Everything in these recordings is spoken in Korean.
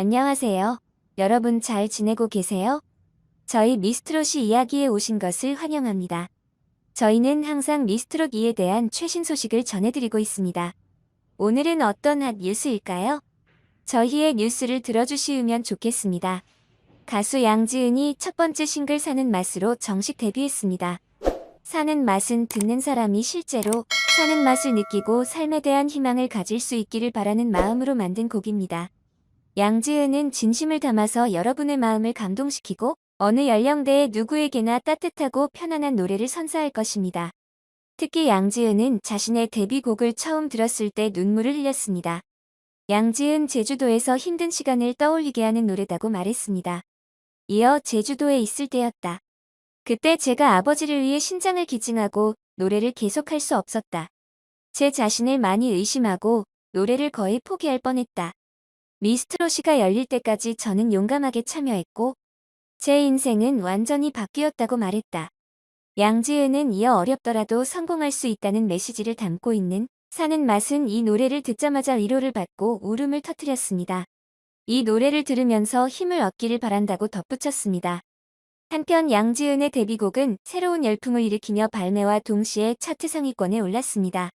안녕하세요. 여러분 잘 지내고 계세요? 저희 미스트롯이 이야기에 오신 것을 환영합니다. 저희는 항상 미스트롯 이에 대한 최신 소식을 전해드리고 있습니다. 오늘은 어떤 핫 뉴스일까요? 저희의 뉴스를 들어주시면 좋겠습니다. 가수 양지은이 첫 번째 싱글 사는 맛으로 정식 데뷔했습니다. 사는 맛은 듣는 사람이 실제로 사는 맛을 느끼고 삶에 대한 희망을 가질 수 있기를 바라는 마음으로 만든 곡입니다. 양지은은 진심을 담아서 여러분의 마음을 감동시키고 어느 연령대의 누구에게나 따뜻하고 편안한 노래를 선사할 것입니다. 특히 양지은은 자신의 데뷔곡을 처음 들었을 때 눈물을 흘렸습니다. 양지은 제주도에서 힘든 시간을 떠올리게 하는 노래다고 말했습니다. 이어 제주도에 있을 때였다. 그때 제가 아버지를 위해 신장을 기증하고 노래를 계속할 수 없었다. 제 자신을 많이 의심하고 노래를 거의 포기할 뻔했다. 미스트롯이가 열릴 때까지 저는 용감하게 참여했고 제 인생은 완전히 바뀌었다고 말했다. 양지은은 이어 어렵더라도 성공할 수 있다는 메시지를 담고 있는 사는 맛은 이 노래를 듣자마자 위로를 받고 울음을 터뜨렸습니다. 이 노래를 들으면서 힘을 얻기를 바란다고 덧붙였습니다. 한편 양지은의 데뷔곡은 새로운 열풍을 일으키며 발매와 동시에 차트 상위권에 올랐습니다.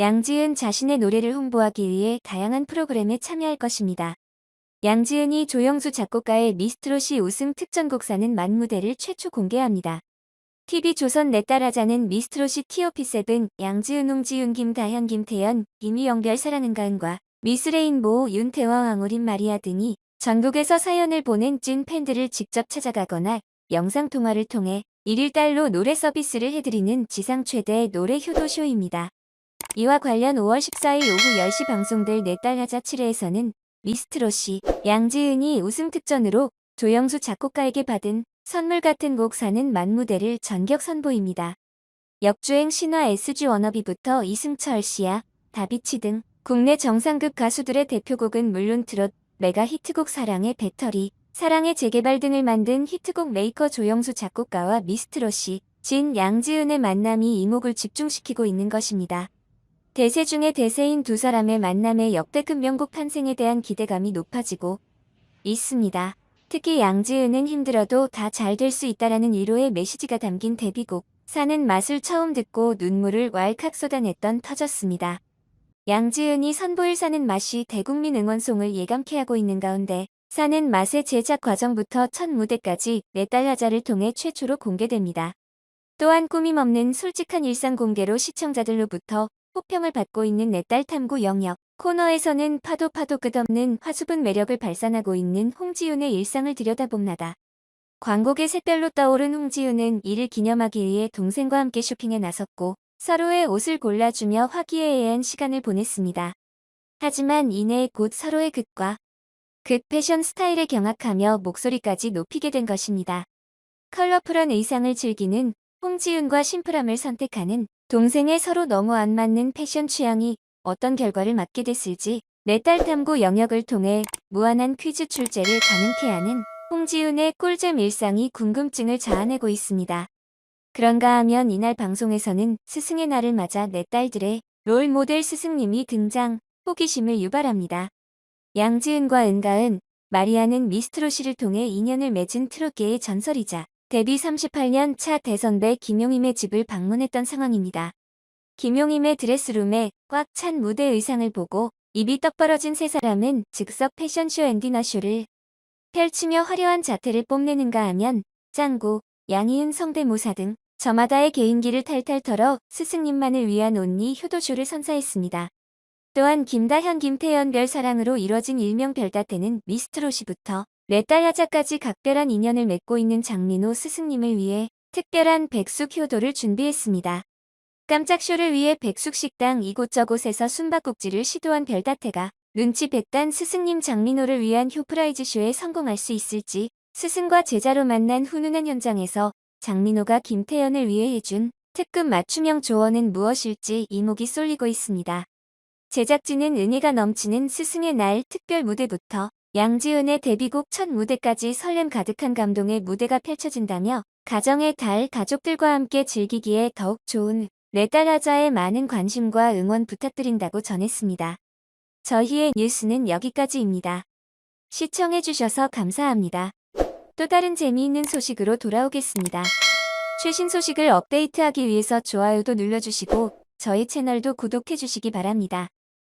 양지은 자신의 노래를 홍보하기 위해 다양한 프로그램에 참여할 것입니다. 양지은이 조영수 작곡가의 미스트롯이 우승 특전곡사는 만무대를 최초 공개합니다. TV조선 내 딸하자는 미스트롯이 TOP7 양지은 홍지윤 김다현 김태연 김희영별 사랑은 가은과 미스레인보우 윤태왕 왕우린 마리아 등이 전국에서 사연을 보낸 찐 팬들을 직접 찾아가거나 영상통화를 통해 1일 달로 노래 서비스를 해드리는 지상 최대 노래 효도쇼입니다. 이와 관련 5월 14일 오후 10시 방송될 내 딸 하자 7회에서는 미스트롯이 양지은이 우승 특전으로 조영수 작곡가에게 받은 선물 같은 곡 사는 만무대를 전격 선보입니다. 역주행 신화 SG 워너비부터 이승철 씨야, 다비치 등 국내 정상급 가수들의 대표곡은 물론 트롯, 메가 히트곡 사랑의 배터리, 사랑의 재개발 등을 만든 히트곡 메이커 조영수 작곡가와 미스트롯이 진 양지은의 만남이 이목을 집중시키고 있는 것입니다. 대세 중의 대세인 두 사람의 만남의 역대급 명곡 탄생에 대한 기대감이 높아지고 있습니다. 특히 양지은은 힘들어도 다 잘 될 수 있다라는 위로의 메시지가 담긴 데뷔곡 사는 맛을 처음 듣고 눈물을 왈칵 쏟아냈던 터졌습니다. 양지은이 선보일 사는 맛이 대국민 응원송을 예감케 하고 있는 가운데 사는 맛의 제작 과정부터 첫 무대까지 네딸 하자를 통해 최초로 공개됩니다. 또한 꾸밈 없는 솔직한 일상 공개로 시청자들로부터 호평을 받고 있는 내 딸 탐구 영역 코너에서는 파도 파도 끝없는 화수분 매력을 발산하고 있는 홍지윤의 일상을 들여다봅니다. 광곡의 샛별로 떠오른 홍지윤은 이를 기념하기 위해 동생과 함께 쇼핑에 나섰고 서로의 옷을 골라주며 화기애애한 시간을 보냈습니다. 하지만 이내 곧 서로의 극과 극 패션 스타일에 경악하며 목소리까지 높이게 된 것입니다. 컬러풀한 의상을 즐기는 홍지윤과 심플함을 선택하는 동생의 서로 너무 안 맞는 패션 취향이 어떤 결과를 맞게 됐을지 내 딸 탐구 영역을 통해 무한한 퀴즈 출제를 가능케 하는 홍지윤의 꿀잼 일상이 궁금증을 자아내고 있습니다. 그런가 하면 이날 방송에서는 스승의 날을 맞아 내 딸들의 롤 모델 스승님이 등장, 호기심을 유발합니다. 양지은과 은가은, 마리아는 미스트롯이를 통해 인연을 맺은 트롯계의 전설이자 데뷔 38년 차 대선배 김용임의 집을 방문했던 상황입니다. 김용임의 드레스룸에 꽉 찬 무대 의상을 보고 입이 떡 벌어진 세 사람은 즉석 패션쇼 앤 디너쇼를 펼치며 화려한 자태를 뽐내는가 하면 짱구, 양희은 성대모사 등 저마다의 개인기를 탈탈 털어 스승님만을 위한 온리 효도쇼를 선사했습니다. 또한 김다현 김태연 별 사랑으로 이뤄진 일명 별다태는 미스트롯이부터 내딸 야자까지 각별한 인연을 맺고 있는 장민호 스승님을 위해 특별한 백숙 효도를 준비했습니다. 깜짝 쇼를 위해 백숙 식당 이곳저곳에서 숨바꼭질을 시도한 별다태가 눈치 뱉단 스승님 장민호를 위한 효프라이즈 쇼에 성공할 수 있을지 스승과 제자로 만난 훈훈한 현장에서 장민호가 김태연을 위해 해준 특급 맞춤형 조언은 무엇일지 이목이 쏠리고 있습니다. 제작진은 은혜가 넘치는 스승의 날 특별 무대부터 양지은의 데뷔곡 첫 무대까지 설렘 가득한 감동의 무대가 펼쳐진다며 가정의 달 가족들과 함께 즐기기에 더욱 좋은 내딸 하자의 많은 관심과 응원 부탁드린다고 전했습니다. 저희의 뉴스는 여기까지입니다. 시청해주셔서 감사합니다. 또 다른 재미있는 소식으로 돌아오겠습니다. 최신 소식을 업데이트하기 위해서 좋아요도 눌러주시고 저희 채널도 구독해주시기 바랍니다.